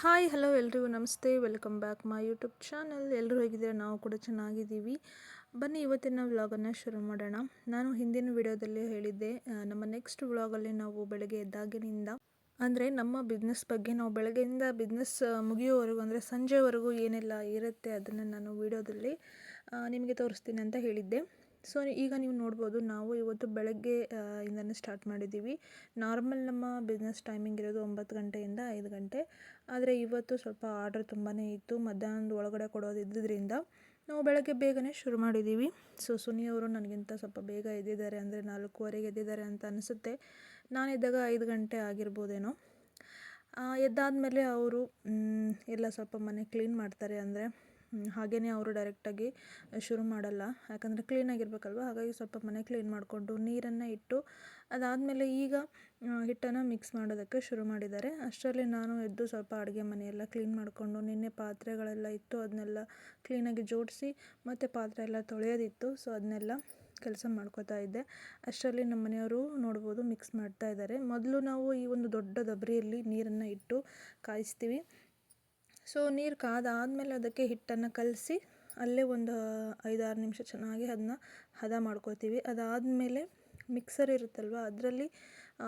Hi, hello ಎಲ್ರಿಗೂ ನಮಸ್ತೆ. Welcome back my YouTube channel. ಎಲ್ಲರೂ ಹೇಗಿದ್ದೀರಾ? ನಾವು ಕೂಡ ಚೆನ್ನಾಗಿದ್ದೀವಿ. ಬನ್ನಿ, ಇವತ್ತಿನ ವ್ಲಾಗನ್ನು ಶುರು ಮಾಡೋಣ. ನಾನು ಹಿಂದಿನ ವಿಡಿಯೋದಲ್ಲಿ ಹೇಳಿದ್ದೆ ನಮ್ಮ ನೆಕ್ಸ್ಟ್ ವ್ಲಾಗಲ್ಲಿ ನಾವು ಬೆಳಗ್ಗೆ ಎದ್ದಾಗಿನಿಂದ, ಅಂದರೆ ನಮ್ಮ ಬಿಸ್ನೆಸ್ ಬಗ್ಗೆ ನಾವು ಬೆಳಗ್ಗೆಯಿಂದ ಬಿಸ್ನೆಸ್ ಮುಗಿಯೋವರೆಗೂ ಅಂದರೆ ಸಂಜೆವರೆಗೂ ಏನೆಲ್ಲ ಇರುತ್ತೆ ಅದನ್ನು ನಾನು ವಿಡಿಯೋದಲ್ಲಿ ನಿಮಗೆ ತೋರಿಸ್ತೀನಿ ಅಂತ ಹೇಳಿದ್ದೆ. ಸೊ ಈಗ ನೀವು ನೋಡ್ಬೋದು ನಾವು ಇವತ್ತು ಬೆಳಗ್ಗೆ ಇಂದನೇ ಸ್ಟಾರ್ಟ್ ಮಾಡಿದ್ದೀವಿ. ನಾರ್ಮಲ್ ನಮ್ಮ ಬಿಸ್ನೆಸ್ ಟೈಮಿಂಗ್ ಇರೋದು ಒಂಬತ್ತು ಗಂಟೆಯಿಂದ ಐದು ಗಂಟೆ. ಆದರೆ ಇವತ್ತು ಸ್ವಲ್ಪ ಆರ್ಡರ್ ತುಂಬಾ ಇತ್ತು. ಮಧ್ಯಾಹ್ನದ ಒಳಗಡೆ ಕೊಡೋದಿದ್ದರಿಂದ ನಾವು ಬೆಳಗ್ಗೆ ಬೇಗನೆ ಶುರು ಮಾಡಿದ್ದೀವಿ. ಸೊ ಸುನಿ ಅವರು ನನಗಿಂತ ಸ್ವಲ್ಪ ಬೇಗ ಎದ್ದಿದ್ದಾರೆ ಅಂದರೆ ನಾಲ್ಕೂವರೆಗೆ ಎದ್ದಿದ್ದಾರೆ ಅಂತ ಅನಿಸುತ್ತೆ. ನಾನಿದ್ದಾಗ ಐದು ಗಂಟೆ ಆಗಿರ್ಬೋದೇನೋ. ಎದ್ದಾದಮೇಲೆ ಅವರು ಎಲ್ಲ ಸ್ವಲ್ಪ ಮನೆ ಕ್ಲೀನ್ ಮಾಡ್ತಾರೆ ಅಂದರೆ ಹಾಗೆಯೇ ಅವರು ಡೈರೆಕ್ಟಾಗಿ ಶುರು ಮಾಡಲ್ಲ. ಯಾಕಂದರೆ ಕ್ಲೀನಾಗಿರ್ಬೇಕಲ್ವ ಹಾಗಾಗಿ ಸ್ವಲ್ಪ ಮನೆ ಕ್ಲೀನ್ ಮಾಡಿಕೊಂಡು ನೀರನ್ನು ಇಟ್ಟು ಅದಾದಮೇಲೆ ಈಗ ಹಿಟ್ಟನ್ನು ಮಿಕ್ಸ್ ಮಾಡೋದಕ್ಕೆ ಶುರು ಮಾಡಿದ್ದಾರೆ. ಅಷ್ಟರಲ್ಲಿ ನಾನು ಎದ್ದು ಸ್ವಲ್ಪ ಅಡುಗೆ ಮನೆಯೆಲ್ಲ ಕ್ಲೀನ್ ಮಾಡಿಕೊಂಡು ನಿನ್ನೆ ಪಾತ್ರೆಗಳೆಲ್ಲ ಇತ್ತು ಅದನ್ನೆಲ್ಲ ಕ್ಲೀನಾಗಿ ಜೋಡಿಸಿ ಮತ್ತು ಪಾತ್ರೆ ಎಲ್ಲ ತೊಳೆಯೋದಿತ್ತು. ಸೊ ಅದನ್ನೆಲ್ಲ ಕೆಲಸ ಮಾಡ್ಕೋತಾ ಇದ್ದೆ. ಅಷ್ಟರಲ್ಲಿ ನಮ್ಮ ಮನೆಯವರು ನೋಡ್ಬೋದು ಮಿಕ್ಸ್ ಮಾಡ್ತಾ ಇದ್ದಾರೆ. ಮೊದಲು ನಾವು ಈ ಒಂದು ದೊಡ್ಡ ದಬರಿಯಲ್ಲಿ ನೀರನ್ನು ಇಟ್ಟು ಕಾಯಿಸ್ತೀವಿ. ಸೊ ನೀರು ಕಾದಾದಮೇಲೆ ಅದಕ್ಕೆ ಹಿಟ್ಟನ್ನು ಕಲಸಿ ಅಲ್ಲೇ ಒಂದು ಐದಾರು ನಿಮಿಷ ಚೆನ್ನಾಗಿ ಅದನ್ನ ಹದ ಮಾಡ್ಕೋತೀವಿ ಅದಾದಮೇಲೆ ಮಿಕ್ಸರ್ ಇರುತ್ತಲ್ವ, ಅದರಲ್ಲಿ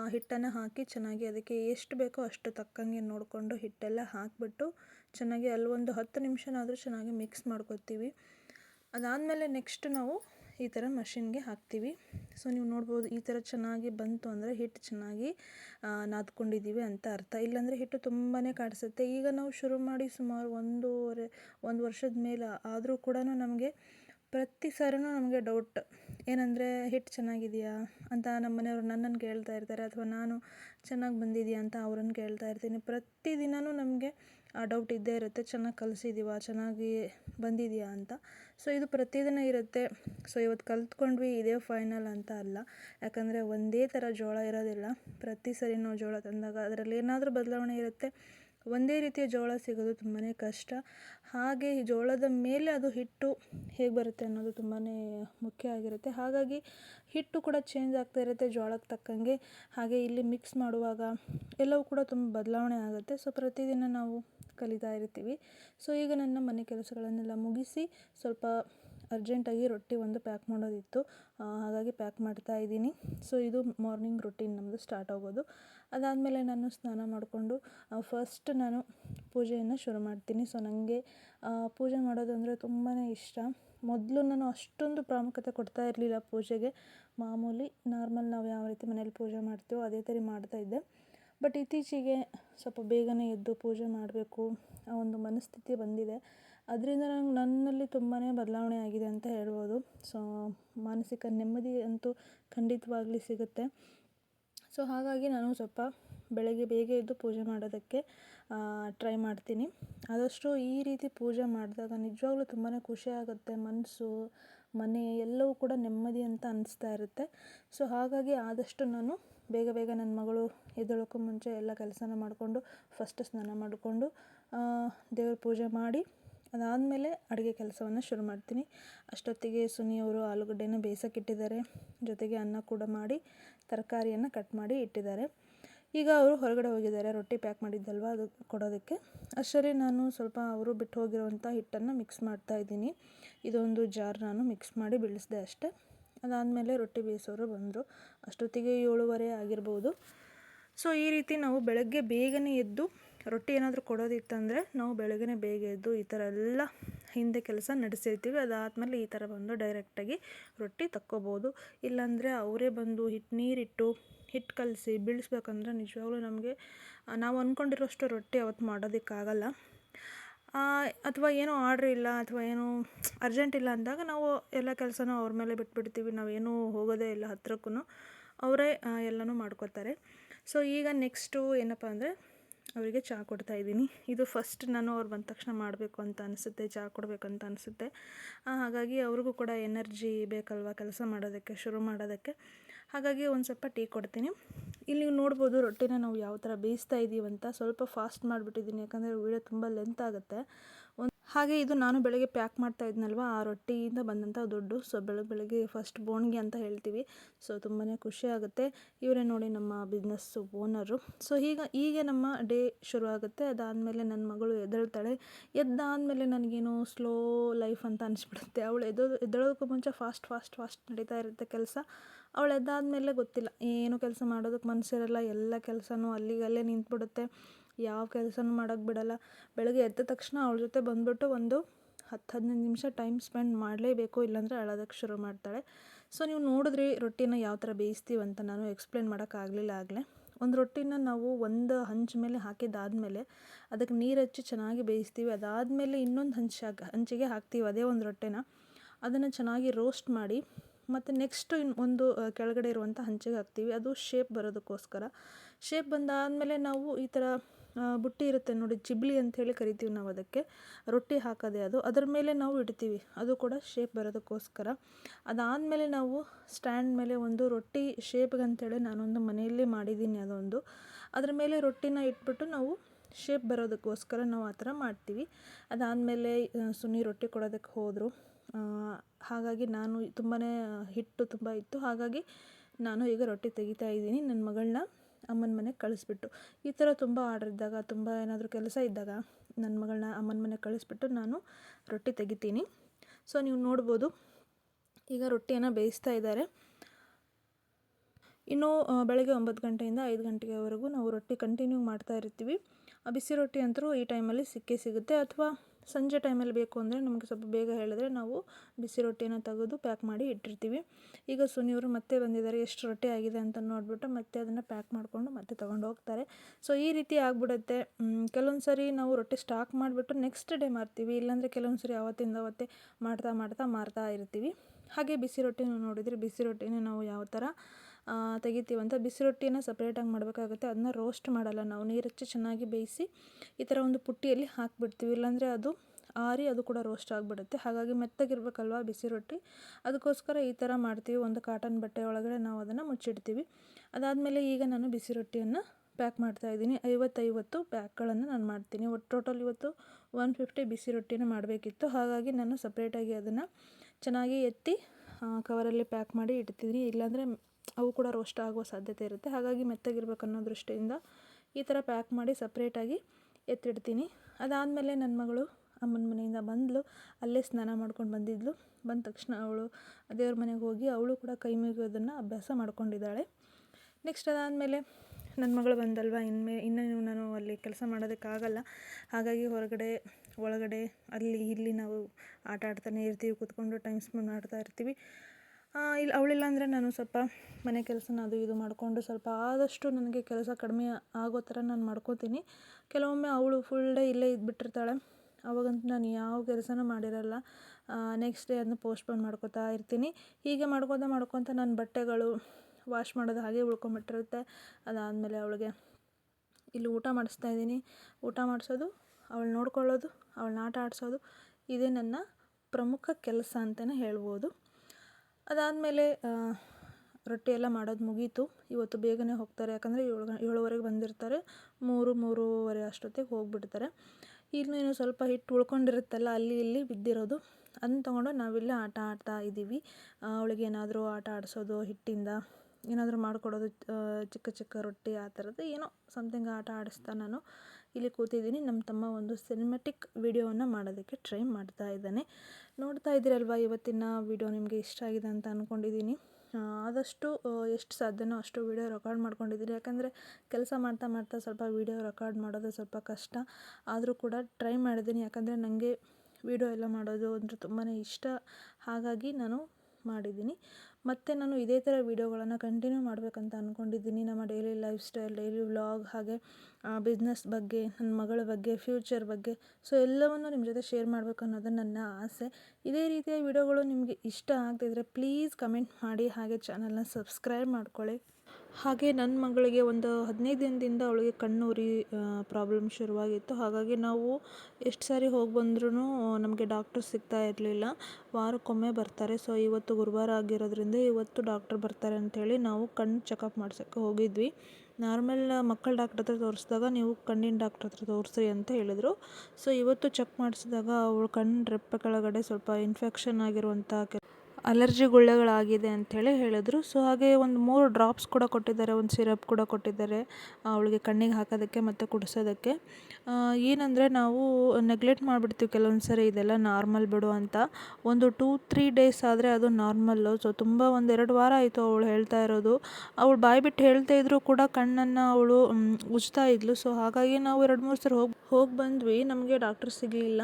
ಹಿಟ್ಟನ್ನು ಹಾಕಿ ಚೆನ್ನಾಗಿ ಅದಕ್ಕೆ ಎಷ್ಟು ಬೇಕೋ ಅಷ್ಟು ತಕ್ಕಂಗೆ ನೋಡಿಕೊಂಡು ಹಿಟ್ಟೆಲ್ಲ ಹಾಕಿಬಿಟ್ಟು ಚೆನ್ನಾಗಿ ಅಲ್ಲೊಂದು ಹತ್ತು ನಿಮಿಷನಾದರೂ ಚೆನ್ನಾಗಿ ಮಿಕ್ಸ್ ಮಾಡ್ಕೋತೀವಿ ಅದಾದಮೇಲೆ ನೆಕ್ಸ್ಟ್ ನಾವು ಈ ಥರ ಮಷಿನ್ಗೆ ಹಾಕ್ತೀವಿ. ಸೊ, ನೀವು ನೋಡ್ಬೋದು ಈ ಥರ ಚೆನ್ನಾಗಿ ಬಂತು ಅಂದರೆ ಹಿಟ್ಟು ಚೆನ್ನಾಗಿ ನಾದ್ಕೊಂಡಿದ್ದೀವಿ ಅಂತ ಅರ್ಥ. ಇಲ್ಲಾಂದರೆ ಹಿಟ್ಟು ತುಂಬಾ ಕಾಡಿಸುತ್ತೆ. ಈಗ ನಾವು ಶುರು ಮಾಡಿ ಸುಮಾರು ಒಂದೂವರೆ, ಒಂದು ವರ್ಷದ ಮೇಲೆ ಆದರೂ ಕೂಡ ನಮಗೆ ಪ್ರತಿ ಸಾರಿನೂ ನಮಗೆ ಡೌಟ್ ಏನಂದರೆ, ಹಿಟ್ಟು ಚೆನ್ನಾಗಿದೆಯಾ? ಅಂತ ನಮ್ಮ ಮನೆಯವರು ನನ್ನನ್ನು ಕೇಳ್ತಾ ಇರ್ತಾರೆ. ಅಥವಾ, ನಾನು ಚೆನ್ನಾಗಿ ಬಂದಿದೆಯಾ? ಅಂತ ಅವರನ್ನು ಕೇಳ್ತಾ ಇರ್ತೀನಿ. ಪ್ರತಿದಿನವೂ ನಮಗೆ ಡೌಟ್ ಇದ್ದೇ ಇರುತ್ತೆ, ಚೆನ್ನಾಗಿ ಕಲಿಸಿದ್ದೀವಾ ಚೆನ್ನಾಗಿ ಬಂದಿದೆಯಾ ಅಂತ. ಸೊ ಇದು ಪ್ರತಿದಿನ ಇರುತ್ತೆ. ಸೊ ಇವತ್ತು ಕಲ್ತ್ಕೊಂಡ್ವಿ, ಇದೇ ಫೈನಲ್ ಅಂತ ಅಲ್ಲ. ಯಾಕಂದರೆ ಒಂದೇ ಥರ ಜೋಳ ಇರೋದಿಲ್ಲ. ಪ್ರತಿ ಸರಿ ನಾವು ಜೋಳ ತಂದಾಗ ಅದರಲ್ಲಿ ಏನಾದರೂ ಬದಲಾವಣೆ ಇರುತ್ತೆ. ಒಂದೇ ರೀತಿಯ ಜೋಳ ಸಿಗೋದು ತುಂಬಾ ಕಷ್ಟ. ಹಾಗೆ ಈ ಜೋಳದ ಮೇಲೆ ಅದು ಹಿಟ್ಟು ಹೇಗೆ ಬರುತ್ತೆ ಅನ್ನೋದು ತುಂಬಾ ಮುಖ್ಯ ಆಗಿರುತ್ತೆ. ಹಾಗಾಗಿ ಹಿಟ್ಟು ಕೂಡ ಚೇಂಜ್ ಆಗ್ತಾ ಇರುತ್ತೆ ಜೋಳಕ್ಕೆ ತಕ್ಕಂಗೆ. ಹಾಗೆ ಇಲ್ಲಿ ಮಿಕ್ಸ್ ಮಾಡುವಾಗ ಎಲ್ಲವೂ ಕೂಡ ತುಂಬ ಬದಲಾವಣೆ ಆಗುತ್ತೆ. ಸೊ ಪ್ರತಿದಿನ ನಾವು ಕಲಿತಾ ಇರ್ತೀವಿ. ಸೊ ಈಗ ನನ್ನ ಮನೆ ಕೆಲಸಗಳನ್ನೆಲ್ಲ ಮುಗಿಸಿ ಸ್ವಲ್ಪ ಅರ್ಜೆಂಟಾಗಿ ರೊಟ್ಟಿ ಒಂದು ಪ್ಯಾಕ್ ಮಾಡೋದಿತ್ತು. ಹಾಗಾಗಿ ಪ್ಯಾಕ್ ಮಾಡ್ತಾ ಇದ್ದೀನಿ. ಸೊ ಇದು ಮಾರ್ನಿಂಗ್ ರೊಟೀನ್ ನಮ್ಮದು ಸ್ಟಾರ್ಟ್ ಆಗೋದು. ಅದಾದಮೇಲೆ ನಾನು ಸ್ನಾನ ಮಾಡಿಕೊಂಡು ಫಸ್ಟ್ ನಾನು ಪೂಜೆಯನ್ನು ಶುರು ಮಾಡ್ತೀನಿ. ಸೊ ನನಗೆ ಪೂಜೆ ಮಾಡೋದು ಅಂದರೆ ತುಂಬಾ ಇಷ್ಟ. ಮೊದಲು ನಾನು ಅಷ್ಟೊಂದು ಪ್ರಾಮುಖ್ಯತೆ ಕೊಡ್ತಾ ಇರಲಿಲ್ಲ ಪೂಜೆಗೆ. ಮಾಮೂಲಿ ನಾರ್ಮಲ್ ನಾವು ಯಾವ ರೀತಿ ಮನೇಲಿ ಪೂಜೆ ಮಾಡ್ತೀವೋ ಅದೇ ಥರ ಮಾಡ್ತಾ ಇದ್ದೆ. ಬಟ್ ಇತ್ತೀಚೆಗೆ ಸ್ವಲ್ಪ ಬೇಗನೆ ಎದ್ದು ಪೂಜೆ ಮಾಡಬೇಕು, ಆ ಒಂದು ಮನಸ್ಥಿತಿ ಬಂದಿದೆ. ಅದರಿಂದ ನಂಗೆ ನನ್ನಲ್ಲಿ ತುಂಬಾ ಬದಲಾವಣೆ ಆಗಿದೆ ಅಂತ ಹೇಳ್ಬೋದು. ಸೊ ಮಾನಸಿಕ ನೆಮ್ಮದಿ ಅಂತೂ ಖಂಡಿತವಾಗ್ಲಿ ಸಿಗುತ್ತೆ. ಸೊ ಹಾಗಾಗಿ ನಾನು ಸ್ವಲ್ಪ ಬೆಳಗ್ಗೆ ಬೇಗ ಎದ್ದು ಪೂಜೆ ಮಾಡೋದಕ್ಕೆ ಟ್ರೈ ಮಾಡ್ತೀನಿ. ಆದಷ್ಟು ಈ ರೀತಿ ಪೂಜೆ ಮಾಡಿದಾಗ ನಿಜವಾಗ್ಲೂ ತುಂಬಾ ಖುಷಿ ಆಗುತ್ತೆ. ಮನಸ್ಸು, ಮನೆ ಎಲ್ಲವೂ ಕೂಡ ನೆಮ್ಮದಿ ಅಂತ ಅನಿಸ್ತಾ ಇರುತ್ತೆ. ಸೊ ಹಾಗಾಗಿ ಆದಷ್ಟು ನಾನು ಬೇಗ ಬೇಗ ನನ್ನ ಮಗಳು ಎದ್ದೇಳೋಕ್ಕೂ ಮುಂಚೆ ಎಲ್ಲ ಕೆಲಸನ ಮಾಡಿಕೊಂಡು ಫಸ್ಟ್ ಸ್ನಾನ ಮಾಡಿಕೊಂಡು ದೇವ್ರ ಪೂಜೆ ಮಾಡಿ, ಅದಾದಮೇಲೆ ಅಡುಗೆ ಕೆಲಸವನ್ನು ಶುರು ಮಾಡ್ತೀನಿ. ಅಷ್ಟೊತ್ತಿಗೆ ಸುನಿಯವರು ಆಲೂಗಡ್ಡೆನ ಬೇಯಿಸೋಕ್ಕಿಟ್ಟಿದ್ದಾರೆ. ಜೊತೆಗೆ ಅನ್ನ ಕೂಡ ಮಾಡಿ, ತರಕಾರಿಯನ್ನು ಕಟ್ ಮಾಡಿ ಇಟ್ಟಿದ್ದಾರೆ. ಈಗ ಅವರು ಹೊರಗಡೆ ಹೋಗಿದ್ದಾರೆ, ರೊಟ್ಟಿ ಪ್ಯಾಕ್ ಮಾಡಿದ್ದಲ್ವ, ಅದು ಕೊಡೋದಕ್ಕೆ. ಅಷ್ಟರಲ್ಲಿ ನಾನು ಸ್ವಲ್ಪ ಅವರು ಬಿಟ್ಟು ಹೋಗಿರುವಂಥ ಹಿಟ್ಟನ್ನು ಮಿಕ್ಸ್ ಮಾಡ್ತಾ ಇದ್ದೀನಿ. ಇದೊಂದು ಜಾರ್ ನಾನು ಮಿಕ್ಸ್ ಮಾಡಿ ಬೀಳಿಸಿದೆ ಅಷ್ಟೇ. ಅದಾದಮೇಲೆ ರೊಟ್ಟಿ ಬೇಯಿಸೋರು ಬಂದರು. ಅಷ್ಟೊತ್ತಿಗೆ ಏಳುವರೆ ಆಗಿರ್ಬೋದು. ಸೊ ಈ ರೀತಿ ನಾವು ಬೆಳಗ್ಗೆ ಬೇಗನೆ ಎದ್ದು ರೊಟ್ಟಿ ಏನಾದರೂ ಕೊಡೋದಿತ್ತಂದರೆ ನಾವು ಬೆಳಗ್ಗೆ ಬೇಗ ಎದ್ದು ಈ ಥರ ಎಲ್ಲ ಹಿಂದೆ ಕೆಲಸ ನಡೆಸಿರ್ತೀವಿ. ಅದಾದಮೇಲೆ ಈ ಥರ ಬಂದು ಡೈರೆಕ್ಟಾಗಿ ರೊಟ್ಟಿ ತಕ್ಕೋಬೋದು. ಇಲ್ಲಾಂದರೆ ಅವರೇ ಬಂದು ಹಿಟ್ಟು ನೀರಿಟ್ಟು ಹಿಟ್ಟು ಕಲಸಿ ಬೀಳಿಸ್ಬೇಕಂದ್ರೆ ನಿಜವಾಗ್ಲೂ ನಮಗೆ, ನಾವು ಅಂದ್ಕೊಂಡಿರೋಷ್ಟು ರೊಟ್ಟಿ ಅವತ್ತು ಮಾಡೋದಕ್ಕಾಗಲ್ಲ. ಅಥವಾ ಏನೋ ಆರ್ಡ್ರ್ ಇಲ್ಲ, ಅಥವಾ ಏನೋ ಅರ್ಜೆಂಟ್ ಇಲ್ಲ ಅಂದಾಗ ನಾವು ಎಲ್ಲ ಕೆಲಸನೂ ಅವ್ರ ಮೇಲೆ ಬಿಟ್ಬಿಡ್ತೀವಿ. ನಾವೇನೂ ಹೋಗೋದೇ ಇಲ್ಲ ಹತ್ರಕ್ಕೂ ಅವರೇ ಎಲ್ಲನೂ ಮಾಡ್ಕೋತಾರೆ ಸೊ ಈಗ ನೆಕ್ಸ್ಟು ಏನಪ್ಪ ಅಂದರೆ ಅವರಿಗೆ ಚಹಾ ಕೊಡ್ತಾ ಇದ್ದೀನಿ. ಇದು ಫಸ್ಟ್ ನಾನು ಅವ್ರು ಬಂದ ತಕ್ಷಣ ಮಾಡಬೇಕು ಅಂತ ಅನಿಸುತ್ತೆ ಚಹಾ ಕೊಡಬೇಕು ಅಂತ ಅನಿಸುತ್ತೆ. ಹಾಗಾಗಿ ಅವ್ರಿಗೂ ಕೂಡ ಎನರ್ಜಿ ಬೇಕಲ್ವ ಕೆಲಸ ಮಾಡೋದಕ್ಕೆ, ಶುರು ಮಾಡೋದಕ್ಕೆ. ಹಾಗಾಗಿ ಒಂದು ಸ್ವಲ್ಪ ಟೀ ಕೊಡ್ತೀನಿ. ಇಲ್ಲಿ ನೀವು ನೋಡ್ಬೋದು ರೊಟ್ಟಿನ ನಾವು ಯಾವ ಥರ ಬೇಯಿಸ್ತಾ ಇದ್ದೀವಿ ಅಂತ ಸ್ವಲ್ಪ ಫಾಸ್ಟ್ ಮಾಡಿಬಿಟ್ಟಿದ್ದೀನಿ. ಯಾಕಂದರೆ ವೀಡಿಯೋ ತುಂಬ ಲೆಂತ್ ಆಗುತ್ತೆ. ಒಂದು ಹಾಗೆ ಇದು ನಾನು ಬೆಳಗ್ಗೆ ಪ್ಯಾಕ್ ಮಾಡ್ತಾ ಇದ್ನಲ್ವ, ಆ ರೊಟ್ಟಿಯಿಂದ ಬಂದಂಥ ದುಡ್ಡು ಸೊ ಬೆಳಗ್ಗೆ ಬೆಳಗ್ಗೆ ಫಸ್ಟ್ ಬೋಣಿಗೆ ಅಂತ ಹೇಳ್ತೀವಿ. ಸೊ ತುಂಬಾ ಖುಷಿ ಆಗುತ್ತೆ. ಇವರೇ ನೋಡಿ ನಮ್ಮ ಬಿಸ್ನೆಸ್ ಓನರು ಸೊ ಈಗ ಹೀಗೆ ನಮ್ಮ ಡೇ ಶುರು ಆಗುತ್ತೆ ಅದಾದಮೇಲೆ ನನ್ನ ಮಗಳು ಎದ್ದೇಳ್ತಾಳೆ ಎದ್ದಾದಮೇಲೆ ನನಗೇನು ಸ್ಲೋ ಲೈಫ್ ಅಂತ ಅನಿಸ್ಬಿಡುತ್ತೆ. ಅವಳು ಎದ್ದು ಎದ್ದೇಳೋದಕ್ಕೂ ಮುಂಚೆ ಫಾಸ್ಟ್ ಫಾಸ್ಟ್ ಫಾಸ್ಟ್ ನಡೀತಾ ಇರುತ್ತೆ ಕೆಲಸ. ಅವಳು ಎದ್ದಾದಮೇಲೆ ಗೊತ್ತಿಲ್ಲ. ಏನು ಕೆಲಸ ಮಾಡೋದಕ್ಕೆ ಮನಸ್ಸಿರಲ್ಲ ಎಲ್ಲ ಕೆಲಸನೂ ಅಲ್ಲಿಗಲ್ಲೇ ನಿಂತ್ಬಿಡುತ್ತೆ. ಯಾವ ಕೆಲಸನೂ ಮಾಡೋಕ್ಕೆ ಬಿಡೋಲ್ಲ. ಬೆಳಗ್ಗೆ ಎದ್ದ ತಕ್ಷಣ ಅವಳ ಜೊತೆ ಬಂದುಬಿಟ್ಟು ಒಂದು ಹತ್ತು ಹದಿನೈದು ನಿಮಿಷ ಟೈಮ್ ಸ್ಪೆಂಡ್ ಮಾಡಲೇಬೇಕು, ಇಲ್ಲಾಂದರೆ ಅಳೋದಕ್ಕೆ ಶುರು ಮಾಡ್ತಾಳೆ. ಸೊ ನೀವು ನೋಡಿದ್ರಿ ರೊಟ್ಟಿನ ಯಾವ ಥರ ಬೇಯಿಸ್ತೀವಿ ಅಂತ ನಾನು ಎಕ್ಸ್ಪ್ಲೇನ್ ಮಾಡೋಕ್ಕಾಗಲಿಲ್ಲ ಆಗಲೇ. ಒಂದು ರೊಟ್ಟಿನ ನಾವು ಒಂದು ಹಂಚು ಮೇಲೆ ಹಾಕಿದ್ದಾದಮೇಲೆ ಅದಕ್ಕೆ ನೀರು ಹಚ್ಚಿ ಚೆನ್ನಾಗಿ ಬೇಯಿಸ್ತೀವಿ. ಅದಾದಮೇಲೆ ಇನ್ನೊಂದು ಹಂಚಾಗ ಹಂಚಿಗೆ ಹಾಕ್ತೀವಿ ಅದೇ ಒಂದು ರೊಟ್ಟಿನ. ಅದನ್ನು ಚೆನ್ನಾಗಿ ರೋಸ್ಟ್ ಮಾಡಿ ಮತ್ತು ನೆಕ್ಸ್ಟ್ ಇನ್ನು ಒಂದು ಕೆಳಗಡೆ ಇರುವಂಥ ಹಂಚಿಗೆ ಹಾಕ್ತೀವಿ. ಅದು ಶೇಪ್ ಬರೋದಕ್ಕೋಸ್ಕರ. ಶೇಪ್ ಬಂದಾದಮೇಲೆ ನಾವು ಈ ಥರ ಬುಟ್ಟಿ ಇರುತ್ತೆ ನೋಡಿ ಚಿಬ್ಲಿ ಅಂಥೇಳಿ ಕರಿತೀವಿ ನಾವು ಅದಕ್ಕೆ. ರೊಟ್ಟಿ ಹಾಕೋದೆ ಅದು. ಅದರ ಮೇಲೆ ನಾವು ಇಡ್ತೀವಿ. ಅದು ಕೂಡ ಶೇಪ್ ಬರೋದಕ್ಕೋಸ್ಕರ. ಅದಾದಮೇಲೆ ನಾವು ಸ್ಟ್ಯಾಂಡ್ ಮೇಲೆ ಒಂದು ರೊಟ್ಟಿ ಶೇಪ್ಗೆ ಅಂತೇಳಿ ನಾನೊಂದು ಮನೆಯಲ್ಲೇ ಮಾಡಿದ್ದೀನಿ ಅದೊಂದು. ಅದ್ರ ಮೇಲೆ ರೊಟ್ಟಿನ ಇಟ್ಬಿಟ್ಟು ನಾವು ಶೇಪ್ ಬರೋದಕ್ಕೋಸ್ಕರ ನಾವು ಆ ಥರ ಮಾಡ್ತೀವಿ. ಅದಾದಮೇಲೆ ಸುನಿ ರೊಟ್ಟಿ ಕೊಡೋದಕ್ಕೆ ಹೋದರು. ಹಾಗಾಗಿ ನಾನು ತುಂಬಾ ಹಿಟ್ಟು ತುಂಬ ಇತ್ತು. ಹಾಗಾಗಿ ನಾನು ಈಗ ರೊಟ್ಟಿ ತೆಗಿತಾ ಇದ್ದೀನಿ. ನನ್ನ ಮಗಳನ್ನ ಕಳಿಸ್ಬಿಟ್ಟು. ಈ ಥರ ತುಂಬ ಆರ್ಡ್ರ್ ಇದ್ದಾಗ, ತುಂಬ ಏನಾದರೂ ಕೆಲಸ ಇದ್ದಾಗ ನನ್ನ ಮಗಳನ್ನ ಅಮ್ಮನ ಮನೆಗೆ ಕಳಿಸ್ಬಿಟ್ಟು ನಾನು ರೊಟ್ಟಿ ತೆಗಿತೀನಿ. ಸೊ ನೀವು ನೋಡ್ಬೋದು, ಈಗ ರೊಟ್ಟಿಯನ್ನು ಬೇಯಿಸ್ತಾ ಇದ್ದಾರೆ. ಇನ್ನು ಬೆಳಗ್ಗೆ ಒಂಬತ್ತು ಗಂಟೆಯಿಂದ ಐದು ಗಂಟೆಯವರೆಗೂ ನಾವು ರೊಟ್ಟಿ ಕಂಟಿನ್ಯೂ ಮಾಡ್ತಾ ಇರ್ತೀವಿ. ಬಿಸಿ ರೊಟ್ಟಿ ಅಂತೂ ಈ ಟೈಮಲ್ಲಿ ಸಿಕ್ಕೇ ಸಿಗುತ್ತೆ, ಅಥವಾ ಸಂಜೆ ಟೈಮಲ್ಲಿ ಬೇಕು ಅಂದರೆ ನಮಗೆ ಸ್ವಲ್ಪ ಬೇಗ ಹೇಳಿದ್ರೆ ನಾವು ಬಿಸಿ ರೊಟ್ಟಿನ ತೆಗೆದು ಪ್ಯಾಕ್ ಮಾಡಿ ಇಟ್ಟಿರ್ತೀವಿ. ಈಗ ಸುನಿಯವರು ಮತ್ತೆ ಬಂದಿದ್ದಾರೆ. ಎಷ್ಟು ರೊಟ್ಟಿ ಆಗಿದೆ ಅಂತ ನೋಡಿಬಿಟ್ಟು ಮತ್ತೆ ಅದನ್ನು ಪ್ಯಾಕ್ ಮಾಡಿಕೊಂಡು ಮತ್ತೆ ತೊಗೊಂಡು ಹೋಗ್ತಾರೆ. ಸೊ ಈ ರೀತಿ ಆಗಿಬಿಡುತ್ತೆ. ಕೆಲವೊಂದು ಸರಿ ನಾವು ರೊಟ್ಟಿ ಸ್ಟಾಕ್ ಮಾಡಿಬಿಟ್ಟು ನೆಕ್ಸ್ಟ್ ಡೇ ಮಾರ್ತೀವಿ. ಇಲ್ಲಾಂದರೆ ಕೆಲವೊಂದು ಸರಿ ಅವತ್ತಿಂದ ಅವತ್ತೇ ಮಾಡ್ತಾ ಮಾಡ್ತಾ ಮಾರ್ತಾ ಇರ್ತೀವಿ. ಹಾಗೆ ಬಿಸಿ ರೊಟ್ಟಿನ ನೋಡಿದರೆ ಬಿಸಿ ರೊಟ್ಟಿನ ನಾವು ಯಾವ ಥರ ತೆಗಿತೀವಂತ ಬಿಸಿ ರೊಟ್ಟಿನ ಸಪ್ರೇಟಾಗಿ ಮಾಡಬೇಕಾಗುತ್ತೆ. ಅದನ್ನ ರೋಸ್ಟ್ ಮಾಡಲ್ಲ ನಾವು. ನೀರು ಹಚ್ಚಿ ಚೆನ್ನಾಗಿ ಬೇಯಿಸಿ ಈ ಥರ ಒಂದು ಪುಟ್ಟಿಯಲ್ಲಿ ಹಾಕಿಬಿಡ್ತೀವಿ. ಇಲ್ಲಾಂದರೆ ಅದು ಆರಿ ಅದು ಕೂಡ ರೋಸ್ಟ್ ಆಗಿಬಿಡುತ್ತೆ. ಹಾಗಾಗಿ ಮೆತ್ತಗಿರ್ಬೇಕಲ್ವ ಬಿಸಿ ರೊಟ್ಟಿ? ಅದಕ್ಕೋಸ್ಕರ ಈ ಥರ ಮಾಡ್ತೀವಿ. ಒಂದು ಕಾಟನ್ ಬಟ್ಟೆ ಒಳಗಡೆ ನಾವು ಅದನ್ನು ಮುಚ್ಚಿಡ್ತೀವಿ. ಅದಾದಮೇಲೆ ಈಗ ನಾನು ಬಿಸಿ ರೊಟ್ಟಿಯನ್ನು ಪ್ಯಾಕ್ ಮಾಡ್ತಾಯಿದ್ದೀನಿ ಐವತ್ತೈವತ್ತು ಪ್ಯಾಕ್ಗಳನ್ನು ನಾನು ಮಾಡ್ತೀನಿ. ಒಟ್ಟು ಟೋಟಲ್ ಇವತ್ತು ಒನ್ ಫಿಫ್ಟಿ ಬಿಸಿ ರೊಟ್ಟಿನ ಮಾಡಬೇಕಿತ್ತು. ಹಾಗಾಗಿ ನಾನು ಸಪ್ರೇಟಾಗಿ ಅದನ್ನು ಚೆನ್ನಾಗಿ ಎತ್ತಿ ಕವರಲ್ಲಿ ಪ್ಯಾಕ್ ಮಾಡಿ ಇಡ್ತೀನಿ ಇಲ್ಲಾಂದರೆ ಅವು ಕೂಡ ರೋಸ್ಟ್ ಆಗುವ ಸಾಧ್ಯತೆ ಇರುತ್ತೆ. ಹಾಗಾಗಿ ಮೆತ್ತಗಿರ್ಬೇಕು ಅನ್ನೋ ದೃಷ್ಟಿಯಿಂದ ಈ ಥರ ಪ್ಯಾಕ್ ಮಾಡಿ ಸಪ್ರೇಟಾಗಿ ಎತ್ತಿಡ್ತೀನಿ. ಅದಾದಮೇಲೆ ನನ್ನ ಮಗಳು ಅಮ್ಮನ ಮನೆಯಿಂದ ಬಂದಳು ಅಲ್ಲೇ ಸ್ನಾನ ಮಾಡ್ಕೊಂಡು ಬಂದಿದ್ಲು. ಬಂದ ತಕ್ಷಣ ಅವಳು ದೇವ್ರ ಮನೆಗೆ ಹೋಗಿ ಅವಳು ಕೂಡ ಕೈ ಮುಗಿಯೋದನ್ನು ಅಭ್ಯಾಸ ಮಾಡ್ಕೊಂಡಿದ್ದಾಳೆ. ನೆಕ್ಸ್ಟ್ ಅದಾದಮೇಲೆ ನನ್ನ ಮಗಳು ಬಂದಲ್ವ? ಇನ್ಮೇ, ಇನ್ನೂ ನಾನು ಅಲ್ಲಿ ಕೆಲಸ ಮಾಡೋದಕ್ಕಾಗಲ್ಲ ಹಾಗಾಗಿ ಹೊರಗಡೆ, ಒಳಗಡೆ ಅಲ್ಲಿ ಇಲ್ಲಿ ನಾವು ಆಟ ಆಡ್ತಾನೆ ಇರ್ತೀವಿ, ಕೂತ್ಕೊಂಡು ಟೈಮ್ ಸ್ಪೆಂಡ್ ಮಾಡ್ತಾ ಇರ್ತೀವಿ. ಇಲ್ಲಿ ಅವಳಿಲ್ಲ ಅಂದರೆ ನಾನು ಸ್ವಲ್ಪ ಮನೆ ಕೆಲಸನ ಅದು ಇದು ಮಾಡಿಕೊಂಡು ಸ್ವಲ್ಪ ಆದಷ್ಟು ನನಗೆ ಕೆಲಸ ಕಡಿಮೆ ಆಗೋ ಥರ ನಾನು ಮಾಡ್ಕೋತೀನಿ. ಕೆಲವೊಮ್ಮೆ ಅವಳು ಫುಲ್ ಡೇ ಇಲ್ಲೇ ಇದ್ದುಬಿಟ್ಟಿರ್ತಾಳೆ ಅವಾಗಂತೂ ನಾನು ಯಾವ ಕೆಲಸನೂ ಮಾಡಿರಲ್ಲ. ನೆಕ್ಸ್ಟ್ ಡೇ ಅದನ್ನ ಪೋಸ್ಟ್ಪೋನ್ ಮಾಡ್ಕೋತಾ ಇರ್ತೀನಿ. ಹೀಗೆ ಮಾಡ್ಕೋತಾ ಮಾಡ್ಕೊತ ನನ್ನ ಬಟ್ಟೆಗಳು ವಾಶ್ ಮಾಡೋದು ಹಾಗೆ ಉಳ್ಕೊಂಬಿಟ್ಟಿರುತ್ತೆ. ಅದಾದಮೇಲೆ ಅವಳಿಗೆ ಇಲ್ಲಿ ಊಟ ಮಾಡಿಸ್ತಾ ಇದ್ದೀನಿ. ಊಟ ಮಾಡಿಸೋದು, ಅವಳು ನೋಡ್ಕೊಳ್ಳೋದು, ಅವಳನ್ನ ಆಟ ಆಡಿಸೋದು, ಇದೇ ನನ್ನ ಪ್ರಮುಖ ಕೆಲಸ ಅಂತಲೇ ಹೇಳ್ಬೋದು. ಅದಾದಮೇಲೆ ರೊಟ್ಟಿ ಎಲ್ಲ ಮಾಡೋದು ಮುಗೀತು. ಇವತ್ತು ಬೇಗನೆ ಹೋಗ್ತಾರೆ. ಯಾಕಂದರೆ ಏಳು ಏಳುವರೆಗೆ ಬಂದಿರ್ತಾರೆ. ಮೂರು, ಮೂರುವರೆ ಅಷ್ಟೊತ್ತಿಗೆ ಹೋಗಿಬಿಡ್ತಾರೆ. ಇನ್ನು ಇನ್ನು ಸ್ವಲ್ಪ ಹಿಟ್ಟು ಉಳ್ಕೊಂಡಿರುತ್ತಲ್ಲ, ಅಲ್ಲಿ ಇಲ್ಲಿ ಬಿದ್ದಿರೋದು. ಅದನ್ನ ತೊಗೊಂಡು ನಾವಿಲ್ಲೇ ಆಟ ಆಡ್ತಾ ಇದ್ದೀವಿ ಅವಳಿಗೆ ಏನಾದರೂ ಆಟ ಆಡಿಸೋದು, ಹಿಟ್ಟಿಂದ ಏನಾದರೂ ಮಾಡಿಕೊಡೋದು ಚಿಕ್ಕ ಚಿಕ್ಕ ರೊಟ್ಟಿ ಆ ಥರದ್ದು ಏನೋ ಸಮಥಿಂಗ್ ಆಟ ಆಡಿಸ್ತಾ ನಾನು. ಇಲ್ಲಿ ಕೂತಿದ್ದೀನಿ. ನಮ್ಮ ತಮ್ಮ ಒಂದು ಸಿನಿಮೆಟಿಕ್ ವಿಡಿಯೋವನ್ನು ಮಾಡೋದಕ್ಕೆ ಟ್ರೈ ಮಾಡ್ತಾ ಇದ್ದಾನೆ. ನೋಡ್ತಾ ಇದ್ದೀರಲ್ವ ಇವತ್ತಿನ ವಿಡಿಯೋ ನಿಮಗೆ ಇಷ್ಟ ಆಗಿದೆ ಅಂತ ಅಂದ್ಕೊಂಡಿದ್ದೀನಿ ಆದಷ್ಟು ಎಷ್ಟು ಸಾಧ್ಯನೋ ಅಷ್ಟು ವೀಡಿಯೋ ರೆಕಾರ್ಡ್ ಮಾಡ್ಕೊಂಡಿದ್ದೀನಿ ಯಾಕಂದರೆ ಕೆಲಸ ಮಾಡ್ತಾ ಮಾಡ್ತಾ ಸ್ವಲ್ಪ ವೀಡಿಯೋ ರೆಕಾರ್ಡ್ ಮಾಡೋದು ಸ್ವಲ್ಪ ಕಷ್ಟ. ಆದರೂ ಕೂಡ ಟ್ರೈ ಮಾಡಿದ್ದೀನಿ. ಯಾಕಂದರೆ ನನಗೆ ವಿಡಿಯೋ ಎಲ್ಲ ಮಾಡೋದು ಅಂದರೆ ತುಂಬಾ ಇಷ್ಟ. ಹಾಗಾಗಿ ನಾನು ಮಾಡಿದ್ದೀನಿ. ಮತ್ತು ನಾನು ಇದೇ ಥರ ವೀಡಿಯೋಗಳನ್ನು ಕಂಟಿನ್ಯೂ ಮಾಡಬೇಕಂತ ಅಂದ್ಕೊಂಡಿದ್ದೀನಿ ನಮ್ಮ daily lifestyle daily vlog ಹಾಗೆ ಬಿಸ್ನೆಸ್ ಬಗ್ಗೆ, ನನ್ನ ಮಗಳ ಬಗ್ಗೆ ಫ್ಯೂಚರ್ ಬಗ್ಗೆ. ಸೊ ಎಲ್ಲವನ್ನು ನಿಮ್ಮ ಜೊತೆ ಶೇರ್ ಮಾಡಬೇಕು ಅನ್ನೋದು ನನ್ನ ಆಸೆ. ಇದೇ ರೀತಿಯ ವಿಡಿಯೋಗಳು ನಿಮಗೆ ಇಷ್ಟ ಆಗ್ತಿದ್ರೆ ಪ್ಲೀಸ್ ಕಮೆಂಟ್ ಮಾಡಿ. ಹಾಗೆ ಚಾನಲ್ನ ಸಬ್ಸ್ಕ್ರೈಬ್ ಮಾಡ್ಕೊಳ್ಳಿ. ಹಾಗೆ ನನ್ನ ಮಗಳಿಗೆ ಒಂದು ಹದಿನೈದು ದಿನದಿಂದ ಅವಳಿಗೆ ಕಣ್ಣುರಿ ಪ್ರಾಬ್ಲಮ್ ಶುರುವಾಗಿತ್ತು. ಹಾಗಾಗಿ ನಾವು ಎಷ್ಟು ಸಾರಿ ಹೋಗಿ ಬಂದ್ರೂ ನಮಗೆ ಡಾಕ್ಟರ್ ಸಿಗ್ತಾ ಇರಲಿಲ್ಲ. ವಾರಕ್ಕೊಮ್ಮೆ ಬರ್ತಾರೆ. ಸೊ ಇವತ್ತು ಗುರುವಾರ ಆಗಿರೋದ್ರಿಂದ ಇವತ್ತು ಡಾಕ್ಟರ್ ಬರ್ತಾರೆ ಅಂಥೇಳಿ ನಾವು ಕಣ್ಣು ಚೆಕಪ್ ಮಾಡ್ಸೋಕ್ಕೆ ಹೋಗಿದ್ವಿ. ನಾರ್ಮಲ್ ಮಕ್ಕಳ ಡಾಕ್ಟ್ರ್ ಹತ್ರ ತೋರಿಸಿದಾಗ ನೀವು ಕಣ್ಣಿನ ಡಾಕ್ಟ್ರ್ ಹತ್ರ ತೋರಿಸ್ರಿ ಅಂತ ಹೇಳಿದರು. ಸೊ ಇವತ್ತು ಚೆಕ್ ಮಾಡಿಸಿದಾಗ ಅವಳು ಕಣ್ಣು ರೆಪ್ಪೆ ಕೆಳಗಡೆ ಸ್ವಲ್ಪ ಇನ್ಫೆಕ್ಷನ್ ಆಗಿರುವಂಥ ಅಲರ್ಜಿ ಗುಳ್ಳೆಗಳಾಗಿದೆ ಅಂಥೇಳಿ ಹೇಳಿದ್ರು. ಸೊ, ಹಾಗೆ ಒಂದು ಮೂರು ಡ್ರಾಪ್ಸ್ ಕೂಡ ಕೊಟ್ಟಿದ್ದಾರೆ. ಒಂದು ಸಿರಪ್ ಕೂಡ ಕೊಟ್ಟಿದ್ದಾರೆ ಅವಳಿಗೆ ಕಣ್ಣಿಗೆ ಹಾಕೋದಕ್ಕೆ ಮತ್ತು ಕುಡಿಸೋದಕ್ಕೆ. ಏನಂದರೆ ನಾವು ನೆಗ್ಲೆಕ್ಟ್ ಮಾಡಿಬಿಡ್ತೀವಿ ಕೆಲವೊಂದು ಸರಿ ಇದೆಲ್ಲ ನಾರ್ಮಲ್ ಬಿಡು ಅಂತ. ಒಂದು ಟೂ, ತ್ರೀ ಡೇಸ್ ಆದರೆ ಅದು ನಾರ್ಮಲ್ಲು ಸೊ, ತುಂಬ ಒಂದು ಎರಡು ವಾರ ಆಯಿತು ಅವಳು ಹೇಳ್ತಾ ಇರೋದು. ಅವಳು ಬಾಯಿ ಬಿಟ್ಟು ಹೇಳ್ತಾ ಇದ್ದರೂ ಕೂಡ ಕಣ್ಣನ್ನು ಅವಳು ಉಜ್ತಾ ಇದ್ಲು. ಸೊ, ಹಾಗಾಗಿ ನಾವು ಎರಡು, ಮೂರು ಸರಿ ಹೋಗಿ ಹೋಗಿ ಬಂದ್ವಿ. ನಮಗೆ ಡಾಕ್ಟರ್ ಸಿಗಲಿಲ್ಲ.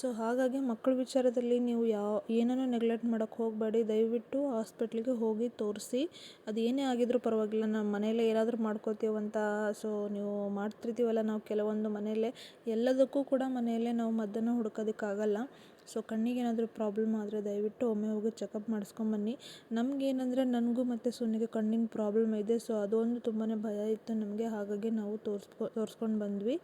ಸೊ, ಹಾಗಾಗಿ ಮಕ್ಕಳ ವಿಚಾರದಲ್ಲಿ ನೀವು ಯಾವ ಏನನ್ನೂ ನೆಗ್ಲೆಕ್ಟ್ ಮಾಡೋಕ್ಕೆ ಹೋಗಬೇಡಿ, ದಯವಿಟ್ಟು ಹಾಸ್ಪಿಟ್ಲಿಗೆ ಹೋಗಿ ತೋರಿಸಿ. ಅದು ಏನೇ ಆಗಿದ್ರೂ ಪರವಾಗಿಲ್ಲ, ನಮ್ಮ ಮನೆಯಲ್ಲೇ ಏನಾದರೂ ಮಾಡ್ಕೋತೀವಂತ ಸೊ ನೀವು ಮಾಡ್ತಿರ್ತೀವಲ್ಲ ನಾವು ಕೆಲವೊಂದು ಮನೆಯಲ್ಲೇ. ಎಲ್ಲದಕ್ಕೂ ಕೂಡ ಮನೆಯಲ್ಲೇ ನಾವು ಮದ್ದನ್ನು ಹುಡ್ಕೋದಕ್ಕಾಗಲ್ಲ. ಸೊ ಕಣ್ಣಿಗೆ ಏನಾದರೂ ಪ್ರಾಬ್ಲಮ್ ಆದರೆ ದಯವಿಟ್ಟು ಒಮ್ಮೆ ಹೋಗಿ ಚೆಕಪ್ ಮಾಡಿಸ್ಕೊಂಬನ್ನಿ ನಮಗೇನಂದರೆ ನನಗೂ ಮತ್ತು ಸುನಿಗೆ ಕಣ್ಣಿನ ಪ್ರಾಬ್ಲಮ್ ಇದೆ. ಸೊ ಅದೊಂದು ತುಂಬಾ ಭಯ ಇತ್ತು ನಮಗೆ. ಹಾಗಾಗಿ ನಾವು ತೋರಿಸ್ಕೊ, ತೋರಿಸ್ಕೊಂಡು ಬಂದ್ವಿ.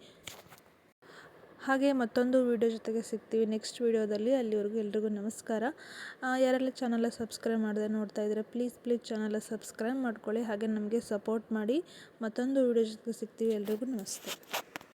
ಹಾಗೆ ಮತ್ತೊಂದು ವಿಡಿಯೋ ಜೊತೆಗೆ ಸಿಗ್ತೀವಿ ನೆಕ್ಸ್ಟ್ ವಿಡಿಯೋದಲ್ಲಿ ಅಲ್ಲಿವರೆಗೂ ಎಲ್ರಿಗೂ ನಮಸ್ಕಾರ. ಯಾರೆಲ್ಲ ಚಾನಲ್ ಸಬ್ಸ್ಕ್ರೈಬ್ ಮಾಡದೆ ನೋಡ್ತಾ ಇದ್ದರೆ ಪ್ಲೀಸ್ ಪ್ಲೀಸ್ ಚಾನಲ್ ಸಬ್ಸ್ಕ್ರೈಬ್ ಮಾಡ್ಕೊಳ್ಳಿ. ಹಾಗೆ ನಮಗೆ ಸಪೋರ್ಟ್ ಮಾಡಿ ಮತ್ತೊಂದು ವಿಡಿಯೋ ಜೊತೆಗೆ ಸಿಗ್ತೀವಿ ಎಲ್ರಿಗೂ ನಮಸ್ತೆ.